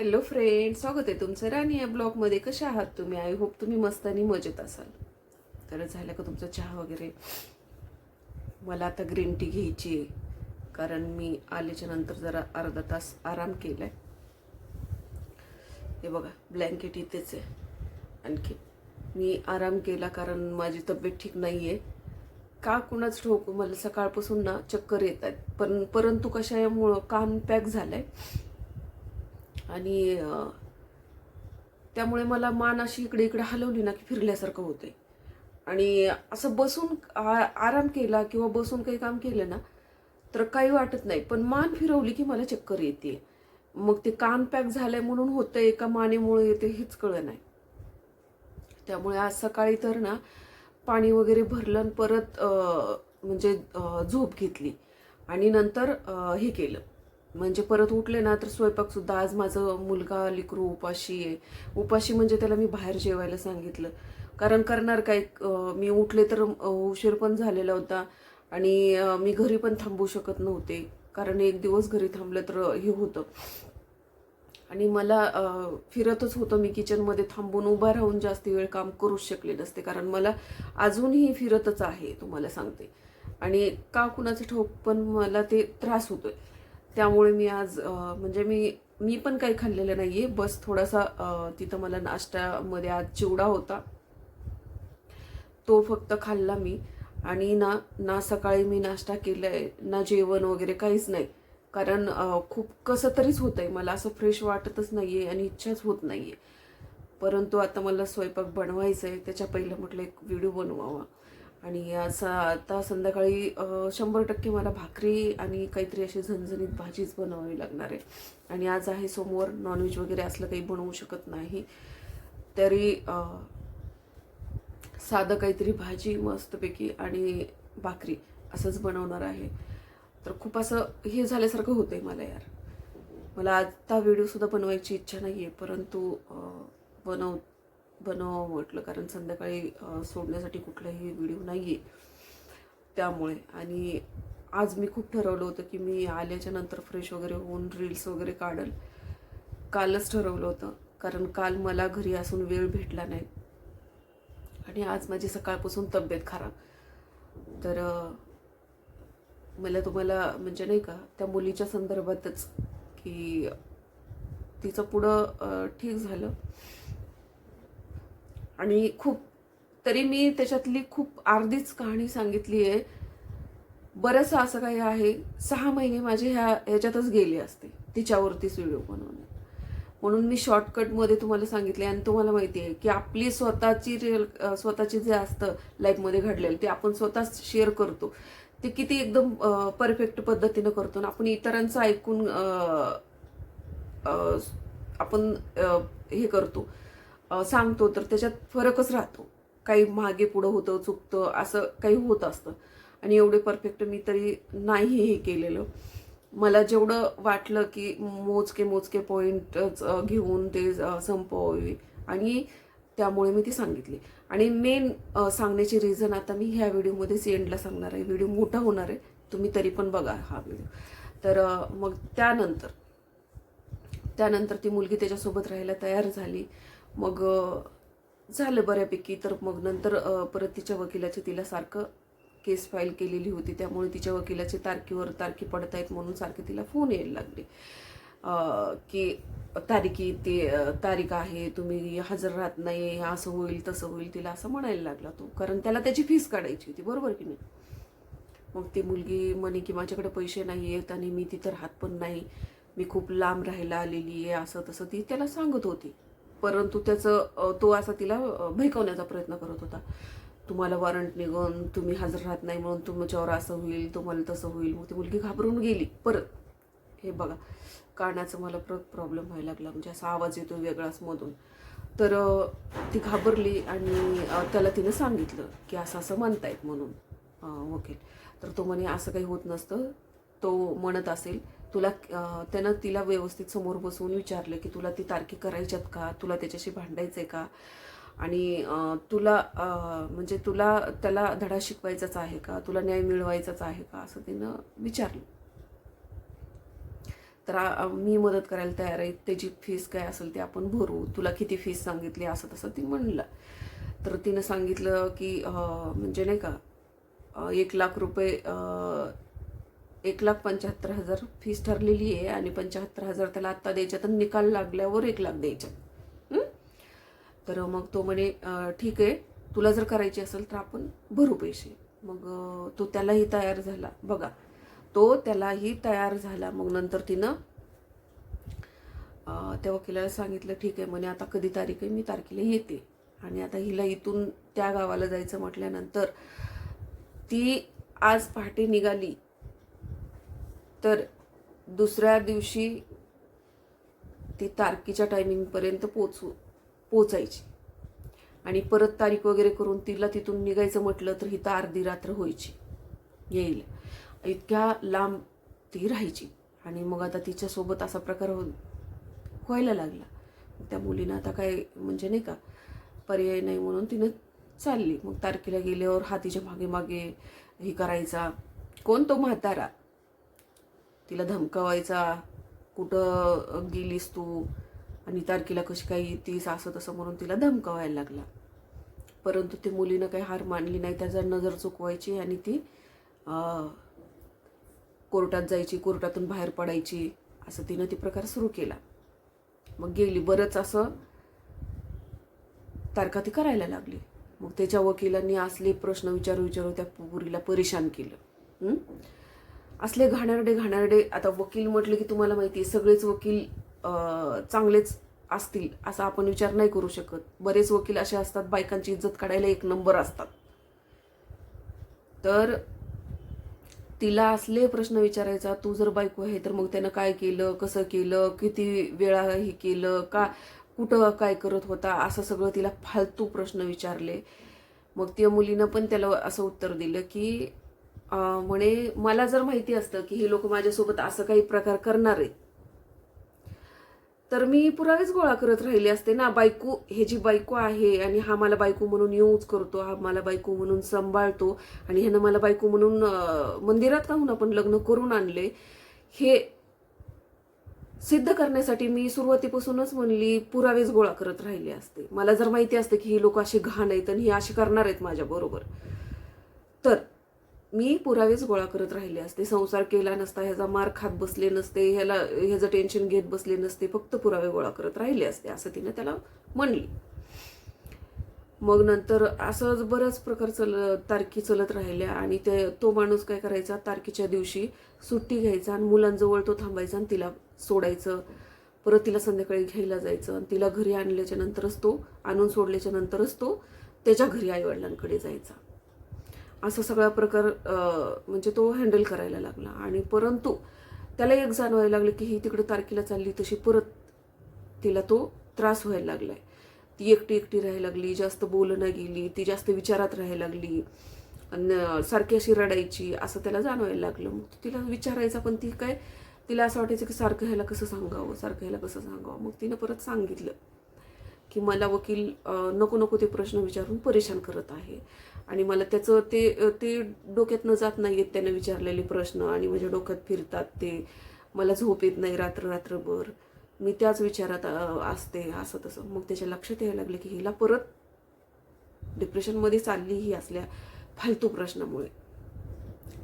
Hello friend स्वागत आहे तुमचं राणी या ब्लॉगमध्ये कसे आहात तुम्ही? आय होप तुम्ही मस्त आणि मजेत असाल. तर झालं का तुमचा चहा वगैरे? मला आता ग्रीन टी घ्यायची आहे. कारण मी आल्याच्यानंतर जरा अर्धा तास आराम केला आहे हे बघा ब्लँकेट इथेच आहे. आणखी मी आराम केला कारण माझी तब्येत ठीक नाही आहे का कुणाच ठोकू मला सकाळपासून ना चक्कर येत आहेत. पण परंतु कशामुळं कान पॅक झालं आहे आणि त्यामुळे मला मान अशी इकडे इकडे हलवली ना की फिरल्यासारखं होते आणि असं बसून आ- आराम केला किंवा बसून काही काम केलं ना तर काही वाटत नाही. पण मान फिरवली की मला चक्कर येते मग ते कान पॅक झालंय म्हणून होतंय एका मानेमुळे येते हेच कळलं नाही. त्यामुळे आज सकाळी तर ना पाणी वगैरे भरलं आणि परत म्हणजे झोप घेतली. आणि नंतर हे केलं. म्हणजे परत उठले ना तर स्वयंपाकसुद्धा आज माझं मुलगा लिकरू उपाशी आहे. उपाशी म्हणजे त्याला मी बाहेर जेवायला सांगितलं. कारण करणार काय? मी उठले तर उशीर पण झालेला होता आणि मी घरी पण थांबू शकत नव्हते. कारण एक दिवस घरी थांबलं तर हे होतं. आणि मला फिरतच होतं मी किचनमध्ये थांबून उभा राहून जास्त वेळ काम करूच शकले नसते. कारण मला अजूनही फिरतच आहे तुम्हाला सांगते. आणि का कुणाचं ठोक? पण मला ते त्रास होतोय. त्यामुळे मी आज म्हणजे मी मी पण काही खाल्लेलं नाहीये. बस थोडासा तिथं मला नाश्त्यामध्ये आज चिवडा होता. तो फक्त खाल्ला मी. आणि ना ना सकाळी मी नाश्ता केलाय ना जेवण वगैरे काहीच नाही. कारण खूप कसं तरीच होतंय. मला असं फ्रेश वाटतच नाहीये आणि इच्छाच होत नाहीये. परंतु आता मला स्वयंपाक बनवायचा आहे त्याच्या पहिलं म्हटलं एक व्हिडिओ बनवावा. आणि असं आता संध्याकाळी शंभर टक्के मला भाकरी आणि काहीतरी अशी झणझणीत भाजीच बनवावी लागणार आहे. आणि आज आहे सोमवार नॉनव्हेज वगैरे असलं काही बनवू शकत नाही. तरी साधं काहीतरी भाजी मस्तपैकी आणि भाकरी असंच बनवणार आहे. तर खूप असं हे झाल्यासारखं होतं आहे मला यार. मला आत्ता व्हिडिओसुद्धा बनवायची इच्छा नाही आहे परंतु बनव बनवावं म्हटलं. कारण संध्याकाळी सोडण्यासाठी कुठलाही व्हिडिओ नाही आहे त्यामुळे. आणि आज मी खूप ठरवलं होतं की मी आल्याच्यानंतर फ्रेश वगैरे होऊन रील्स वगैरे काढल. कालच ठरवलं होतं. कारण काल मला घरी असून वेळ भेटला नाही. आणि आज माझी सकाळपासून तब्येत खराब. तर मला तुम्हाला म्हणजे नाही का त्या मुलीच्या संदर्भातच की तिचं पुढं ठीक झालं. आणि खूप तरी मी त्याच्यातली खूप अर्धीच कहाणी सांगितली आहे. बरंचसं असं काही आहे. सहा महिने माझे ह्या ह्याच्यातच गेले असते तिच्यावरतीच व्हिडिओ बनवणे. म्हणून मी शॉर्टकटमध्ये तुम्हाला सांगितले आणि तुम्हाला माहिती आहे की आपली स्वतःची रिअल स्वतःची जे असतं लाईफमध्ये घडलेलं ते आपण स्वतःच शेअर करतो. ते किती एकदम परफेक्ट पद्धतीनं करतो आणि आपण इतरांचं ऐकून आपण हे करतो. सांगतो तर त्याच्यात फरकच राहतो. काही मागे पुढं होतं चुकतं असं काही होत असतं. आणि एवढे परफेक्ट मी तरी नाही हे केलेलं. मला जेवढं वाटलं की मोजके मोजके पॉईंटच घेऊन ते संपवावे. आणि त्यामुळे मी ती सांगितली. आणि मेन सांगण्याची रिझन आता मी ह्या व्हिडिओमध्येच एंडला सांगणार आहे. व्हिडिओ मोठा होणार आहे. तुम्ही तरी पण बघा हा व्हिडिओ. तर मग त्यानंतर त्यानंतर ती मुलगी त्याच्यासोबत राहायला तयार झाली. मग झालं बऱ्यापैकी. तर मग नंतर परत तिच्या वकिलाचे तिला सारखं केस फाईल केलेली होती. त्यामुळे तिच्या वकिलाचे तारखेवर तारखे पडत आहेत म्हणून सारखे तिला फोन यायला लागले. की तारीखी ते तारीख आहे तुम्ही हजर राहत नाही असं होईल तसं होईल तिला असं म्हणायला लागला तो. कारण त्याला त्याची फीस काढायची होती बरोबर की नाही? मग ती मुलगी म्हणे की माझ्याकडे पैसे नाही आहेत आणि मी तिथं राहत पण नाही. मी खूप लांब राहायला आलेली आहे असं तसं. ती त्याला सांगत होती. परंतु त्याचं तो असा तिला भैकवण्याचा प्रयत्न करत होता. तुम्हाला वॉरंट निघून तुम्ही हजर राहत नाही म्हणून तुमच्यावर असं होईल तुम्हाला तसं होईल. मग ती मुलगी घाबरून गेली परत. हे बघा कानाचं मला परत प्रॉब्लेम व्हायला लागला. म्हणजे असा आवाज येतो वेगळाच मधून. तर ती घाबरली आणि त्याला तिनं सांगितलं की असं असं म्हणतायत म्हणून ओके वकील. तर तो म्हणे असं काही होत नसतं. तो म्हणत असेल तुला त्यानं तिला व्यवस्थित समोर बसवून विचारलं की तुला ती तारखे करायच्यात का? तुला त्याच्याशी भांडायचंय का? आणि तुला म्हणजे तुला त्याला धडा शिकवायचाच आहे का? तुला न्याय मिळवायचाच आहे का? असं तिनं विचारलं. तर मी मदत करायला तयार आहे. त्याची फीस काय असेल ते आपण भरू. तुला किती फीस सांगितली? असं तसं ती म्हणलं. तर तिनं सांगितलं की म्हणजे नाही का एक लाख रुपये एक लाख पंच्याहत्तर हजार फीस ठरलेली आहे आणि पंच्याहत्तर हजार त्याला आत्ता द्यायच्या तर निकाल लागल्यावर एक लाख द्यायच्या तर मग तो म्हणे ठीक आहे तुला जर करायची असेल तर आपण भरू पैसे. मग तो त्यालाही तयार झाला. बघा तो त्यालाही तयार झाला. मग नंतर तिनं त्या वकिलाला सांगितलं ठीक आहे म्हणे आता कधी तारीख आहे? मी तारखेला येते. आणि आता हिला इथून त्या गावाला जायचं म्हटल्यानंतर ती आज पहाटे निघाली. तर दुसऱ्या दिवशी ती तारखेच्या टायमिंगपर्यंत पोचू पोचायची. आणि परत तारीख वगैरे करून तिला तिथून निघायचं म्हटलं तर ही तर अर्धी रात्र व्हायची. येईल. इतक्या लांब ती राहायची. आणि मग आता तिच्यासोबत असा प्रकार हो व्हायला लागला. त्या मुलीनं आता काय म्हणजे नाही का पर्याय नाही म्हणून तिनं चालली. मग तारखेला गेल्यावर हा तिच्यामागे मागे हे करायचा. कोण तो म्हातारा? तिला धमकावायचा कुठं गेलीस तू? आणि तारखेला कशी काही येतीस असं तसं म्हणून तिला धमकावायला लागला. परंतु ते मुलीनं काही हार मानली नाही त्याचा नजर चुकवायची आणि ती कोर्टात जायची कोर्टातून बाहेर पडायची असं तिनं ती प्रकार सुरू केला. मग गेली बरंच असं तारखा ती करायला लागली. मग त्याच्या वकिलांनी असले प्रश्न विचारू विचारू त्या पुरीला परेशान केलं. असले घाणेरडे घाणेरडे आता वकील म्हटले की तुम्हाला माहिती आहे सगळेच वकील चांगलेच असतील असा आपण विचार नाही करू शकत. बरेच वकील असे असतात बायकांची इज्जत काढायला एक नंबर असतात. तर तिला असले प्रश्न विचारायचा तू जर बायको आहे तर मग त्यानं काय केलं कसं केलं किती वेळा हे केलं का कुठं काय करत होता? असं सगळं तिला फालतू प्रश्न विचारले. मग त्या मुलीनं पण त्याला असं उत्तर दिलं की म्हणे मला जर माहिती असतं की हे लोक माझ्यासोबत असं काही प्रकार करणार आहेत तर मी पुरावेच गोळा करत राहिले असते ना. बायको हे जी बायको आहे आणि हा मला बायको म्हणून यूज करतो हा मला बायको म्हणून सांभाळतो आणि ह्यानं मला बायको म्हणून मंदिरात काहून आपण लग्न करून आणले हे सिद्ध करण्यासाठी मी सुरुवातीपासूनच म्हणली पुरावेच गोळा करत राहिले असते. मला जर माहिती असते की ही लोक अशी घाण आहेत आणि हे असे करणार आहेत माझ्याबरोबर तर मी पुरावेच गोळा करत राहिले असते. संसार केला नसता ह्याचा मार खात बसले नसते ह्याला ह्याचं टेन्शन घेत बसले नसते फक्त पुरावे गोळा करत राहिले असते असं तिने त्याला म्हणली. मग नंतर असंच बऱ्याच प्रकार चल तारखी चलत राहिल्या आणि ते तो माणूस काय करायचा तारखेच्या दिवशी सुट्टी घ्यायचा आणि मुलांजवळ तो थांबायचा आणि तिला सोडायचं. परत तिला संध्याकाळी घ्यायला जायचं आणि तिला घरी आणल्याच्या नंतरच तो आणून सोडल्याच्या नंतरच तो त्याच्या घरी आईवडिलांकडे जायचा. असा सगळा प्रकार म्हणजे तो हँडल करायला लागला. आणि परंतु त्याला एक जाणवायला लागलं की ही तिकडं तारखेला चालली तशी परत तिला तो त्रास व्हायला लागलाय. ती एकटी एकटी राहायला लागली जास्त बोलणं गेली ती जास्त विचारात राहायला लागली सारखी अशी रडायची असं त्याला जाणवायला लागलं. मग तिला विचारायचा पण ती काय तिला असं वाटायचं की सारखं ह्याला कसं सांगावं सारखं ह्याला कसं सांगावं? मग तिनं परत सांगितलं की मला वकील नको नको ते प्रश्न विचारून परेशान करत आहे. आणि मला त्याचं ते ते डोक्यातनं जात नाही आहेत त्यानं विचारलेले प्रश्न आणि माझ्या डोक्यात फिरतात ते. मला झोप येत नाही रात्र रात्रभर. मी त्याच विचारात असते असं तसं. मग त्याच्या लक्षात यायला लागलं की हिला परत डिप्रेशनमध्ये चालली ही असल्या फालतू प्रश्नामुळे.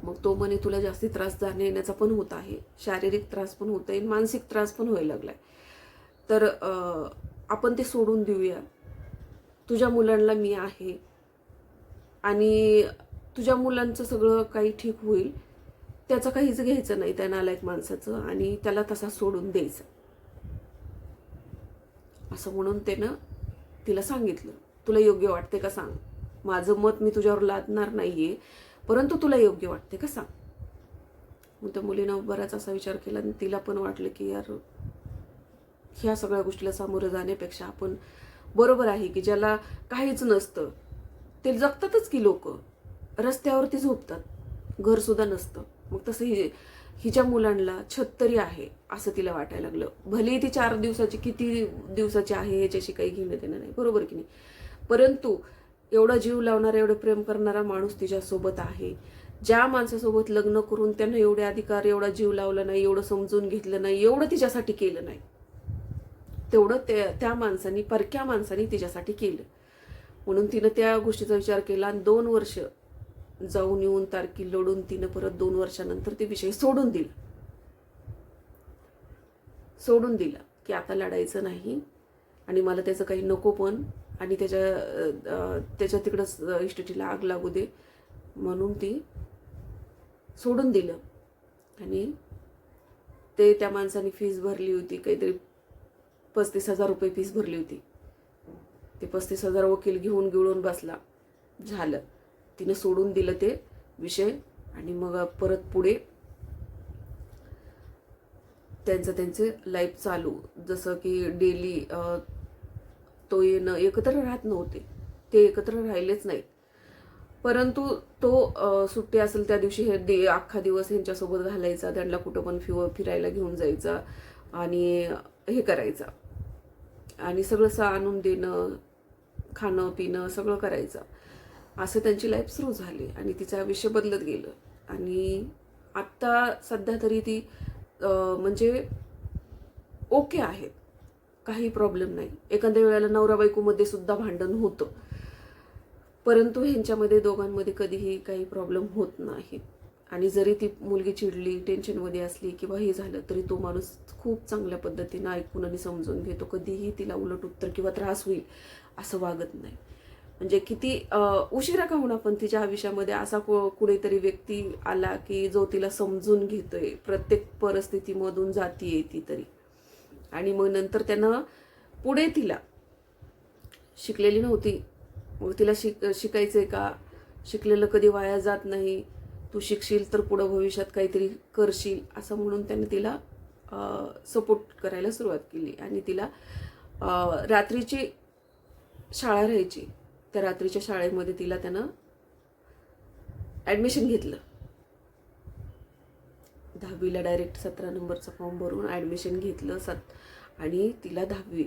मग तो म्हणे तुला जास्ती त्रास जाणे येण्याचा पण होत आहे. शारीरिक त्रास पण होत आहे मानसिक त्रास पण व्हायला लागलाय. तर आपण ते सोडून देऊया. तुझ्या मुलांना मी आहे. आणि तुझ्या मुलांचं सगळं काही ठीक होईल त्याचं काहीच घ्यायचं नाही त्या नालायक माणसाचं आणि त्याला तसा सोडून द्यायचं. असं म्हणून त्यानं तिला सांगितलं तुला योग्य वाटते का सांग? माझं मत मी तुझ्यावर लादणार नाहीये परंतु तुला योग्य वाटते का सांग? मग त्या मुलीनं बराच असा विचार केला आणि तिला पण वाटलं की यार ह्या सगळ्या गोष्टीला सामोरं जाण्यापेक्षा आपण बरोबर आहे की ज्याला काहीच नसतं ते जगतातच की लोक. रस्त्यावरती झोपतात. घरसुद्धा नसतं. मग तसं हि हिच्या मुलांना छत्तरी आहे असं तिला वाटायला लागलं. भले ती चार दिवसाची किती दिवसाची आहे याच्याशी काही घेणं देणं नाही. बरोबर की नाही? परंतु एवढा जीव लावणारा एवढं प्रेम करणारा माणूस तिच्यासोबत आहे. ज्या माणसासोबत लग्न करून त्यांना एवढे अधिकार एवढा जीव लावला नाही एवढं समजून घेतलं नाही एवढं तिच्यासाठी केलं नाही. तेवढं त्या त्या माणसानी परक्या माणसानी तिच्यासाठी केलं. म्हणून तिनं त्या गोष्टीचा विचार केला आणि दोन वर्ष जाऊन येऊन तारखी लढून तिनं परत दोन वर्षानंतर ते विषय सोडून दिला. सोडून दिला की आता लढायचं नाही आणि मला त्याचं काही नको पण आणि त्याच्या त्याच्या तिकडंच इस्टेटीला आग लागू दे म्हणून ती सोडून दिलं. आणि ते त्या माणसाने फीस भरली होती काहीतरी पस्तीस हजार रुपये फीस भरली होती. ते पस्तीस हजार वकील घेऊन गिळून बसला. झालं. तिनं सोडून दिलं ते विषय आणि मग परत पुढे त्यांचं त्यांचे लाईफ चालू. जसं की डेली तो येणं एकत्र राहत नव्हते. ते एकत्र राहिलेच नाहीत. परंतु तो सुट्टी असेल त्या दिवशी हे दे अख्खा दिवस ह्यांच्यासोबत घालायचा त्यांना कुठं पण फिव फिरायला घेऊन जायचा आणि हे करायचा. आणि सगळं असं आणून देणं खाणं पिणं सगळं करायचं. असं त्यांची लाईफ सुरू झाली आणि तिचं आयुष्य बदलत गेलं. आणि आत्ता सध्या तरी ती म्हणजे ओके आहेत. काही प्रॉब्लेम नाही. एखाद्या वेळेला नवरा बायकोमध्ये सुद्धा भांडण होतं. परंतु ह्यांच्यामध्ये दोघांमध्ये कधीही काही प्रॉब्लेम होत नाही. आणि जरी ती मुलगी चिडली टेन्शनमध्ये असली किंवा हे झालं तरी तो माणूस खूप चांगल्या पद्धतीनं ऐकून आणि समजून घेतो. कधीही तिला उलट उत्तर किंवा त्रास होईल. असं वागत नाही. म्हणजे किती उशिरा का होणार पण तिच्या आयुष्यामध्ये असा को कुणीतरी व्यक्ती आला की जो तिला समजून घेतोय प्रत्येक परिस्थितीमधून जातीये ती तरी. आणि मग नंतर त्यानं पुढे तिला शिकलेली नव्हती. मग तिला शिक शिकायचंय का? शिकलेलं कधी वाया जात नाही. तू शिकशील तर पुढं भविष्यात काहीतरी करशील असं म्हणून त्याने तिला सपोर्ट करायला सुरुवात केली. आणि तिला रात्रीची शाळा राहायची. त्या रात्रीच्या शाळेमध्ये तिला त्यानं ॲडमिशन घेतलं. दहावीला डायरेक्ट सतरा नंबरचा फॉर्म भरून ॲडमिशन घेतलं सत आणि तिला दहावी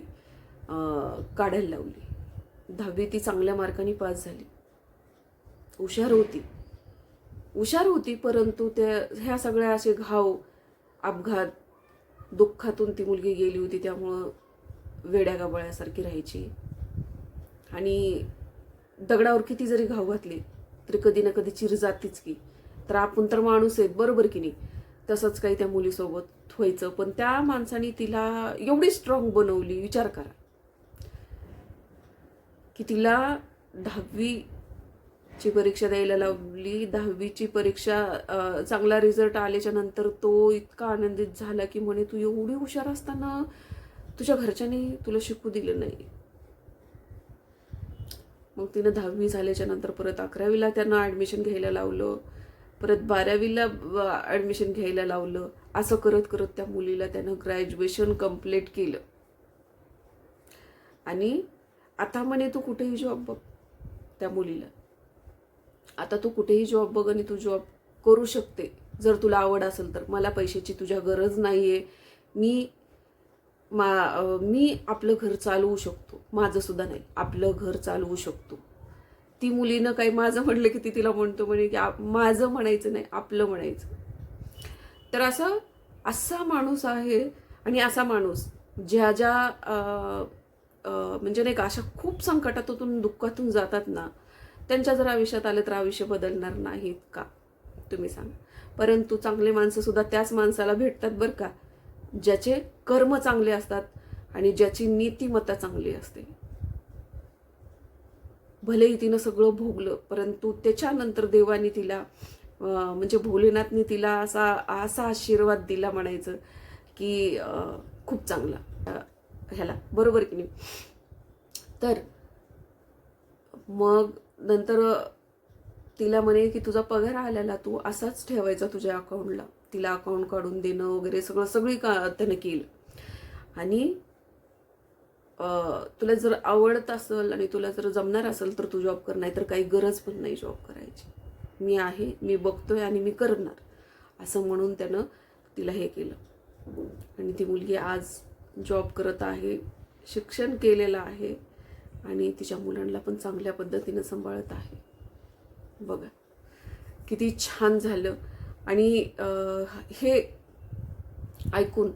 काढायला लावली. दहावी ती चांगल्या मार्काने पास झाली. हुशार होती. हुशार होती परंतु त्या ह्या सगळ्या असे घाव अपघात दुःखातून ती मुलगी गेली होती त्यामुळं वेड्या गाबळ्यासारखी राहायची. आणि दगडावर किती जरी घाव घातले तरी कधी ना कधी चिर जातीच की. तर आपण तर माणूस आहेत बरोबर की नाही? तसंच काही त्या मुलीसोबत व्हायचं. पण त्या माणसाने तिला एवढी स्ट्रॉंग बनवली विचार करा. की तिला दहावीची परीक्षा द्यायला लावली. दहावीची परीक्षा चांगला रिझल्ट आल्याच्यानंतर तो इतका आनंदित झाला की म्हणे तू एवढी हुशार असताना तुझ्या घरच्यांनी तुला शिकू दिलं नाही. मग तिनं दहावी झाल्याच्यानंतर परत अकरावीला त्यांना ॲडमिशन घ्यायला लावलं. परत बारावीला ॲडमिशन घ्यायला लावलं. असं करत करत त्या मुलीला त्यानं ग्रॅज्युएशन कंप्लीट केलं. आणि आता म्हणे तू कुठेही जॉब बघ त्या मुलीला. आता तू कुठेही जॉब बघ आणि तू जॉब करू शकते. जर तुला आवड असेल तर. मला पैशाची तुझ्या गरज नाही आहे मी मा मी आपलं घर चालवू शकतो. माझं सुद्धा नाही. आपलं घर चालवू शकतो. ती मुलीनं काही माझं म्हणलं की ती तिला म्हणतो म्हणे की माझं म्हणायचं नाही आपलं म्हणायचं. तर असं असा माणूस आहे आणि असा माणूस ज्या ज्या म्हणजे नाही का अशा खूप संकटातून दुःखातून जातात ना त्यांच्या जर आयुष्यात आलं तर आयुष्य बदलणार नाहीत का? तुम्ही सांगा. परंतु चांगले माणसंसुद्धा त्याच माणसाला भेटतात बरं का. ज्याचे कर्म चांगले असतात आणि ज्याची नीतिमत्ता चांगली असते. भलेही तिनं सगळं भोगलं परंतु त्याच्यानंतर देवाने तिला म्हणजे भोलेनाथनी तिला असा असा आशीर्वाद दिला म्हणायचं की खूप चांगला. ह्याला बरोबर की नाही? तर मग नंतर तिला म्हणे की तुझा पगार आलेला तू असाच ठेवायचा तुझ्या अकाउंटला तिला अकाउंट काढून देणं वगैरे सगळं सगळी का त्यानं केलं. आणि तुला जर आवडत असेल आणि तुला जर जमणार असेल तर तू जॉब कर नाही तर काही गरज पण नाही जॉब करायची. मी आहे मी बघतोय आणि मी करणार. असं म्हणून त्यानं तिला हे केलं. आणि ती मुलगी आज जॉब करत आहे शिक्षण केलेलं आहे आणि तिच्या मुलांना पण चांगल्या पद्धतीनं सांभाळत आहे. बघा किती छान झालं. आणि हे ऐकून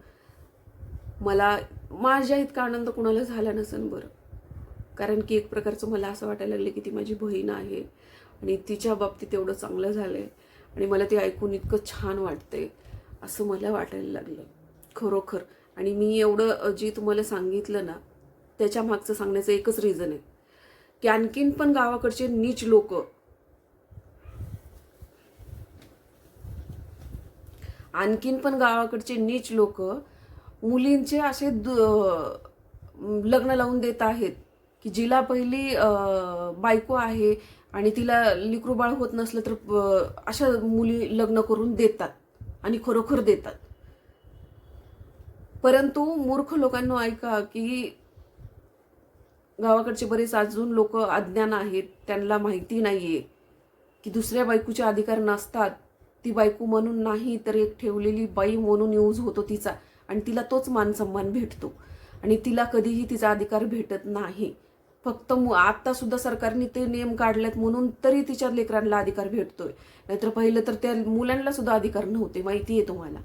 मला माझ्या इतका आनंद कुणाला झाला नसेल बरं. कारण की एक प्रकारचं मला असं वाटायला लागलं की ती माझी बहीण आहे आणि तिच्या बाबतीत एवढं चांगलं झालं आहे आणि मला ते ऐकून इतकं छान वाटतंय असं मला वाटायला लागलं. खरोखर. आणि मी एवढं जे तुम्हाला सांगितलं ना त्याच्या मागचं सांगण्याचं एकच रिझन आहे. की आणखीन पण गावाकडचे नीच लोक आणखीन पण गावाकडचे नीच लोक मुलींचे असे लग्न लावून देत आहेत की जिला पहिली बायको आहे आणि तिला लिकरूबाळ होत नसलं तर अशा मुली लग्न करून देतात आणि खरोखर देतात. परंतु मूर्ख लोकांना ऐका की गावाकडचे बरेच अजून लोक अज्ञान आहेत त्यांना माहिती नाहीये की दुसऱ्या बायकोचे अधिकार नसतात. ती बायको म्हणून नाही तर एक ठेवलेली बाई म्हणून यूज होतो तिचा. आणि तिला तोच मान सन्मान भेटतो. आणि तिला कधीही तिचा अधिकार भेटत नाही. फक्त मु- आता सुद्धा सरकारने ते नियम काढलेत म्हणून तरी तिच्या लेकरांना अधिकार भेटतोय. नाहीतर पहिलं तर त्या मुलांना सुद्धा अधिकार नव्हते माहिती आहे तुम्हाला.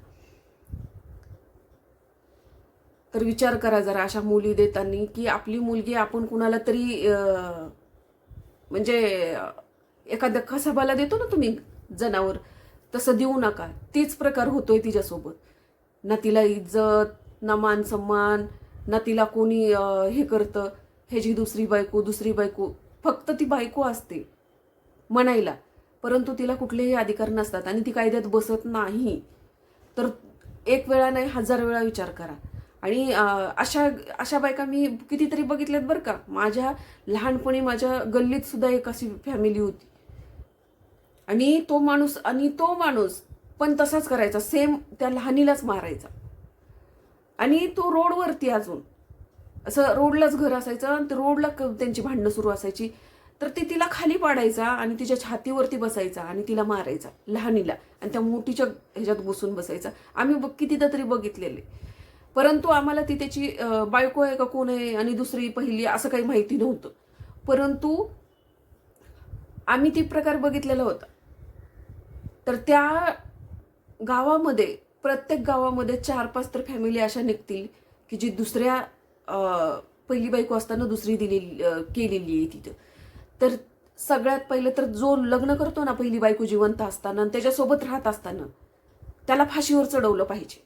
तर विचार करा जरा अशा मुली देताना की आपली मुलगी आपण कुणाला तरी म्हणजे एखाद्या कसाबाला देतो ना तुम्ही जनावर तसं देऊ नका. तीच प्रकार होतोय तिच्यासोबत. ना तिला इज्जत ना मान सन्मान ना तिला कोणी हे करतं. ह्याची दुसरी बायको दुसरी बायको फक्त ती बायको असते. म्हणायला. परंतु तिला कुठलेही अधिकार नसतात आणि ती कायद्यात बसत नाही. तर एक वेळा नाही हजार वेळा विचार करा. आणि अशा अशा बायका मी कितीतरी बघितल्यात बरं का. माझ्या लहानपणी माझ्या गल्लीत सुद्धा एक अशी फॅमिली होती. आणि तो माणूस आणि तो माणूस पण तसाच करायचा सेम त्या लहानीलाच मारायचा. आणि तो रोडवरती अजून. असं रोडलाच घर असायचं आणि ते रोडला त्यांची भांडणं सुरू असायची. तर ते तिला खाली पाडायचा आणि तिच्या छातीवरती बसायचा आणि तिला मारायचा लहानीला. आणि त्या मोठीच्या ह्याच्यात बसून बसायचा. आम्ही बघ कितीदा तरी बघितलेले. परंतु आम्हाला ती त्याची बायको आहे का कोण आहे आणि दुसरी पहिली असं काही माहिती नव्हतं. परंतु आम्ही ती प्रकार बघितलेला होता. तर त्या गावामध्ये प्रत्येक गावामध्ये चार पाच तर फॅमिली अशा निघतील की जी दुसऱ्या अं, पहिली बायको असताना दुसरी दिलेली केलेली आहे तिथं. तर सगळ्यात पहिलं तर जो लग्न करतो ना पहिली बायको जिवंत असताना आणि त्याच्यासोबत राहत असताना त्याला फाशीवर चढवलं पाहिजे.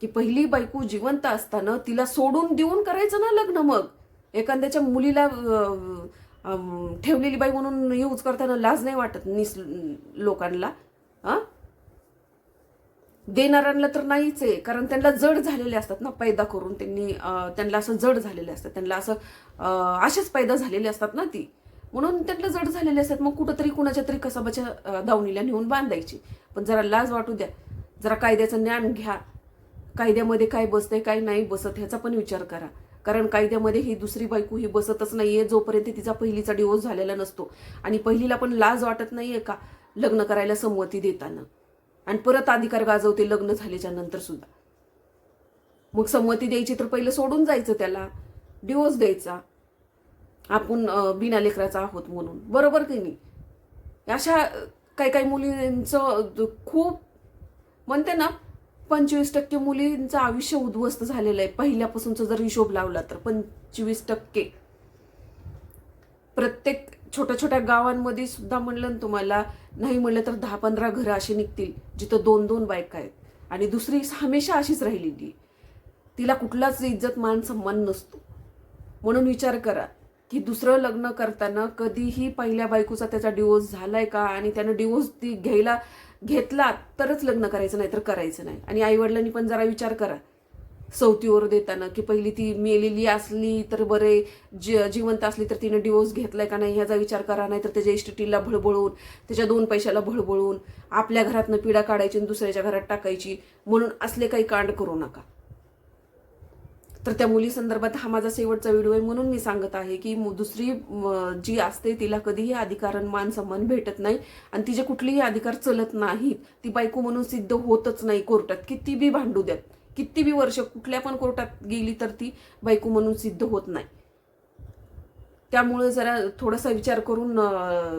की पहिली बायको जिवंत असताना तिला सोडून देऊन करायचं ना लग्न मग. एखाद्याच्या मुलीला ठेवलेली बाई म्हणून यूज करताना लाज नाही वाटत निस लोकांना हां? देणाऱ्यांना तर नाहीच आहे कारण त्यांना जड झालेले असतात ना पैदा करून त्यांनी त्यांना असं जड झालेले असतात त्यांना असं असेच पैदा झालेले असतात ना ती. म्हणून त्यांना जड झालेले असतात मग कुठंतरी कुणाच्या तरी कसाबाच्या दावणीला नेऊन बांधायची. पण जरा लाज वाटू द्या जरा कायद्याचं ज्ञान घ्या. कायद्यामध्ये काय बसतंय काय नाही बसत ह्याचा पण विचार करा. कारण कायद्यामध्ये ही दुसरी बायको ही बसतच नाहीये जोपर्यंत तिचा पहिलीचा डिवोर्स झालेला नसतो. आणि पहिलीला पण लाज वाटत नाहीये का लग्न करायला संमती देताना? आणि परत अधिकार गाजवते लग्न झाल्याच्यानंतर सुद्धा. मग संमती द्यायची तर पहिलं सोडून जायचं त्याला. डिवोर्स द्यायचा. आपण बिना लेकराचा आहोत म्हणून. बरोबर की नाही? अशा काही काही मुलींचं खूप म्हणते ना पंचवीस टक्के मुलींचं आयुष्य उद्ध्वस्त झालेलं आहे. पहिल्यापासूनचा जर हिशोब लावला तर पंचवीस टक्के. प्रत्येक छोट्या छोट्या गावांमध्ये सुद्धा म्हणलं ना तुम्हाला नाही म्हणलं तर दहा पंधरा घरं अशी निघतील जिथं दोन दोन बायका आहेत. आणि दुसरी हमेशा अशीच राहिलेली तिला कुठलाच इज्जत मान सन्मान नसतो. म्हणून विचार करा की दुसरं लग्न करताना कधीही पहिल्या बायकोचा त्याचा डिवोर्स झालाय का? आणि त्यानं डिवोर्स ती घ्यायला घेतला तरच लग्न करायचं नाही तर करायचं नाही. आणि आईवडिलांनी पण जरा विचार करा. सवतीवर देताना की पहिली ती मेलेली असली तर बरे ज जिवंत असली तर तिने डिवोर्स घेतलाय का नाही ह्याचा विचार करा नाही तर त्याच्या इष्टटीला भळबळून त्याच्या दोन पैशाला भळबळून आपल्या घरातनं पिढा काढायची आणि दुसऱ्याच्या घरात टाकायची म्हणून असले काही कांड करू नका. तर त्या मुली संदर्भात हा माझा शेवटचा व्हिडिओ आहे म्हणून मी सांगत आहे की दुसरी जी असते तिला कधीही अधिकार मान सन्मान भेटत नाही आणि तिचे कुठलेही अधिकार चलत नाहीत ती बायको म्हणून सिद्ध होतच नाही कोर्टात. किती बी भांडू द्यात किती बी वर्ष कुठल्या पण कोर्टात गेली तर ती बायको म्हणून सिद्ध होत नाही. त्यामुळे जरा थोडासा विचार करून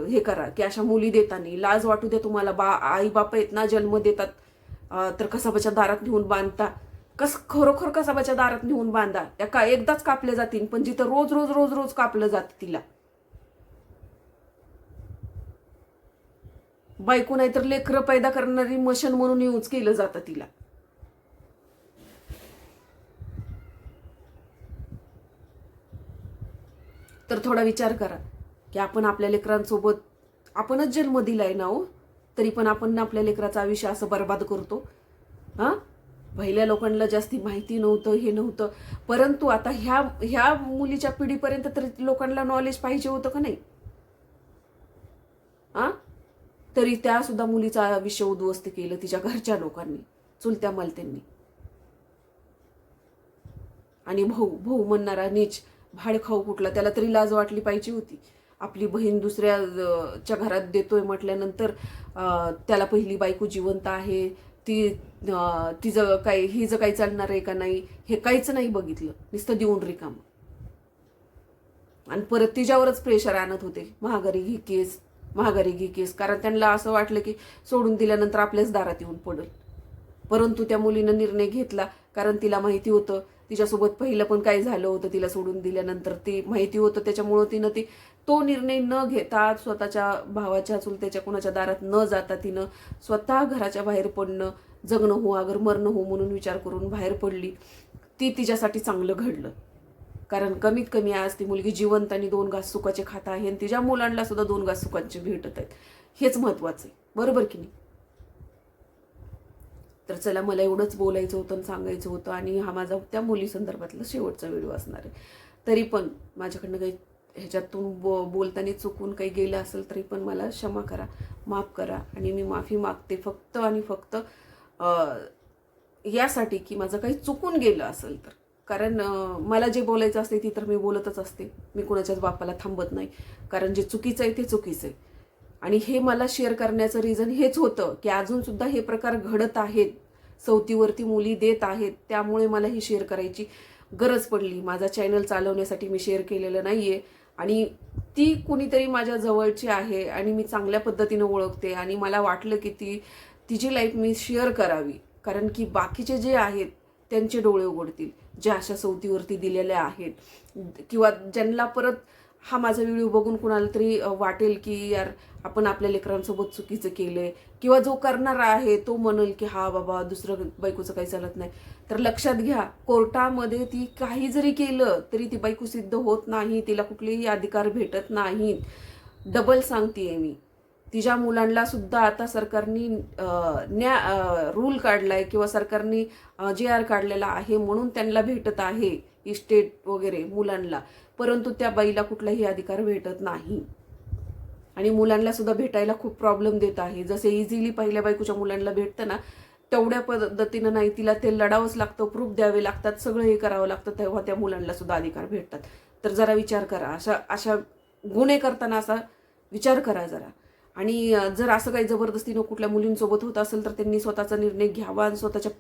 हे करा की अशा मुली देताना लाज वाटू द्या तुम्हाला. बा आई बाप आहेत ना जन्म देतात. तर तर कसाबाच्या दारात घेऊन बांधता. कस खरोखर कसाबाच्या दारात नेऊन बांधा? त्या का एकदाच कापल्या जातील पण जिथं रोज रोज रोज रोज कापलं जातं तिला. बायको नाही तर लेकरं पैदा करणारी मशन म्हणून यूज केलं जातं तिला. तर थोडा विचार करा की आपण आपल्या लेकरांसोबत आपणच जन्म दिलाय ना हो? तरी पण आपण आपल्या लेकराचं आयुष्य असं बर्बाद करतो. हा? पहिल्या लोकांना जास्ती माहिती नव्हतं हे नव्हतं. परंतु आता ह्या ह्या मुलीच्या पिढीपर्यंत तरी लोकांना नॉलेज पाहिजे होतं का नाही? आ? तरी त्या सुद्धा मुलीचं आयुष्य उद्ध्वस्त केलं तिच्या घरच्या लोकांनी चुलत्या मालत्यांनी आणि भाऊ भाऊ म्हणणारा नीच भाड खाऊ कुठला त्याला तरी लाज वाटली पाहिजे होती. आपली बहीण दुसऱ्या च्या घरात देतोय म्हटल्यानंतर त्याला पहिली बायको जिवंत आहे ती तिचं काही हिचं काही चालणार आहे का नाही हे काहीच नाही बघितलं. नुसतं देऊन रिकाम. आणि परत तिच्यावरच प्रेशर आणत होते. महागारी घे केस महागारी घे केस. कारण त्यांना असं वाटलं की सोडून दिल्यानंतर आपल्याच दारात येऊन पडल. परंतु त्या मुलीनं निर्णय घेतला. कारण तिला माहिती होतं तिच्यासोबत पहिलं पण काय झालं होतं तिला सोडून दिल्यानंतर. ती माहिती होतं त्याच्यामुळं तिनं ती तो निर्णय न घेता स्वतःच्या भावाच्या चुलत्याच्या कोणाच्या दारात न जाता तिनं स्वतः घराच्या बाहेर पडणं जगणं हो अगर मरणं हो म्हणून विचार करून बाहेर पडली ती तिच्यासाठी चांगलं घडलं. कारण कमीत कमी आज ती मुलगी जिवंत आणि दोन घास सुखाचे खात आहे आणि तिच्या मुलांना सुद्धा दोन घास सुखांचे भेटत आहेत. हेच महत्वाचं आहे. बरोबर की नाही? तर चला मला एवढंच बोलायचं होतं आणि सांगायचं होतं आणि हा माझा त्या मुली संदर्भातला शेवटचा व्हिडिओ असणार आहे. तरी पण माझ्याकडनं काही ह्याच्यातून बो बोलताना चुकून काही गेलं असेल तरी पण मला क्षमा करा माफ करा. आणि मी माफी मागते फक्त आणि फक्त यासाठी की माझं काही चुकून गेलं असेल तर. कारण मला जे बोलायचं असते ती तर मी बोलतच असते. मी कुणाच्याच बापाला थांबत नाही. कारण जे चुकीचं आहे ते चुकीचं आहे. आणि हे मला शेअर करण्याचं रिझन हेच होतं की अजूनसुद्धा हे प्रकार घडत आहेत. चौथीवरती मुली देत आहेत. त्यामुळे मला ही शेअर करायची गरज पडली. माझा चॅनल चालवण्यासाठी मी शेअर केलेलं नाही आहे आणि ती कुणीतरी माझ्या जवळची आहे आणि मी चांगल्या पद्धतीनं ओळखते आणि मला वाटलं की ती तिची लाईफ मी शेअर करावी. कारण की बाकीचे जे आहेत त्यांचे डोळे उघडतील. ज्या अशा सवतीवरती दिलेल्या आहेत. किंवा ज्यांना परत हा माझा व्हिडिओ बघून कुणाला तरी वाटेल की यार आपण आपल्या लेकरांसोबत चुकीचं केलंय. किंवा जो करणारा आहे तो म्हणेल की हा बाबा दुसरं बायकोचं काही चालत नाही. तर लक्षात घ्या कोर्टामध्ये ती काही जरी केलं तरी ती बायको सिद्ध होत नाही तिला कुठलेही अधिकार भेटत नाहीत. डबल सांगते मी. तिच्या मुलांना सुद्धा आता सरकारने न्या रूल काढलाय किंवा सरकारने जे आर काढलेला आहे म्हणून त्यांना भेटत आहे इस्टेट वगैरे मुलांना. परंतु त्या बाईला कुठलाही अधिकार भेटत नाही. आणि मुलांना सुद्धा भेटायला खूप प्रॉब्लेम देत आहे. जसे इझिली पहिल्या बायकोच्या मुलांना भेटतं ना तेवढ्या पद्धतीनं नाही तिला ते लढावंच लागतं प्रूफ द्यावे लागतात सगळं हे करावं लागतं तेव्हा त्या मुलांना सुद्धा अधिकार भेटतात. तर जरा विचार करा. अशा अशा गुन्हे करताना असा विचार करा जरा. आणि जर असं काही जबरदस्तीनं कुठल्या मुलींसोबत होत असेल तर त्यांनी स्वतःचा निर्णय घ्यावा आणि स्वतःच्या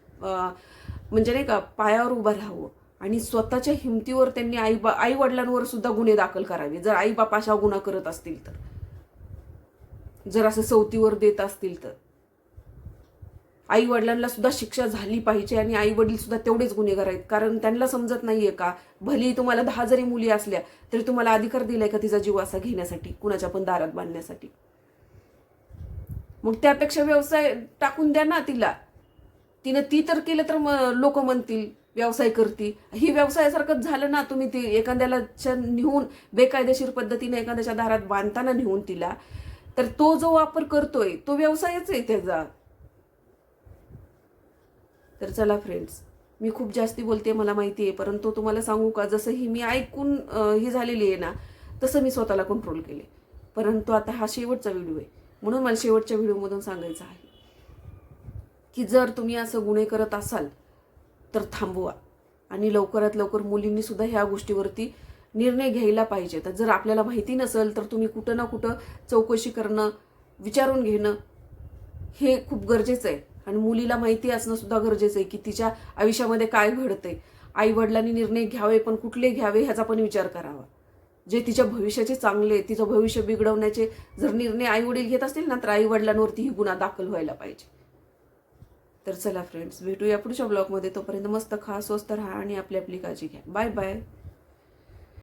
म्हणजे नाही का पायावर उभं राहावं. आणि स्वतःच्या हिमतीवर त्यांनी आई बा आई वडिलांवर सुद्धा गुन्हे दाखल करावे. जर आई बाप अशा गुन्हा करत असतील तर. जर असं सवतीवर देत असतील तर. आई वडिलांना सुद्धा शिक्षा झाली पाहिजे आणि आई वडील सुद्धा तेवढेच गुन्हेगार आहेत. कारण त्यांना समजत नाहीये का भली तुम्हाला दहा जरी मुली असल्या तरी तुम्हाला अधिकार दिलाय का तिचा जीव असा घेण्यासाठी कुणाच्या पण दारात बांधण्यासाठी? मग त्यापेक्षा व्यवसाय टाकून द्या ना तिला. तिनं ती तर केलं तर लोक म्हणतील. व्यवसाय करती. ही व्यवसायासारखंच झालं ना तुम्ही ती एखाद्याला च्या नेऊन बेकायदेशीर पद्धतीने एखाद्याच्या दारात बांधताना नेऊन तिला. तर तो जो वापर करतोय तो व्यवसायच आहे त्याचा. तर चला फ्रेंड्स मी खूप जास्ती बोलते मला माहिती आहे परंतु तुम्हाला सांगू का जसं ही मी ऐकून ही झालेली आहे ना तसं मी स्वतःला कंट्रोल केले. परंतु आता हा शेवटचा व्हिडिओ आहे. म्हणून मला शेवटच्या व्हिडिओमधून सांगायचं आहे की जर तुम्ही असं गुन्हे करत असाल तर थांबवा. आणि लवकरात लवकर मुलींनी सुद्धा ह्या गोष्टीवरती निर्णय घ्यायला पाहिजे. तर जर आपल्याला माहिती नसेल तर तुम्ही कुठं ना कुठं चौकशी करणं विचारून घेणं हे खूप गरजेचं आहे आणि मुलीला माहिती असणं सुद्धा गरजेचं आहे की तिच्या आयुष्यामध्ये काय घडतंय. आई वडिलांनी निर्णय घ्यावे पण कुठले घ्यावे ह्याचा पण विचार करावा. जे तिच्या भविष्याचे चांगले तिचं भविष्य बिघडवण्याचे जर निर्णय आई वडील घेत असतील ना तर आई वडिलांवरती ही गुन्हा दाखल व्हायला पाहिजे. तर चला फ्रेंड्स भेटूया पुढच्या ब्लॉगमध्ये तोपर्यंत मस्त खा स्वस्त राहा आणि आपली आपली काळजी घ्या. Bye bye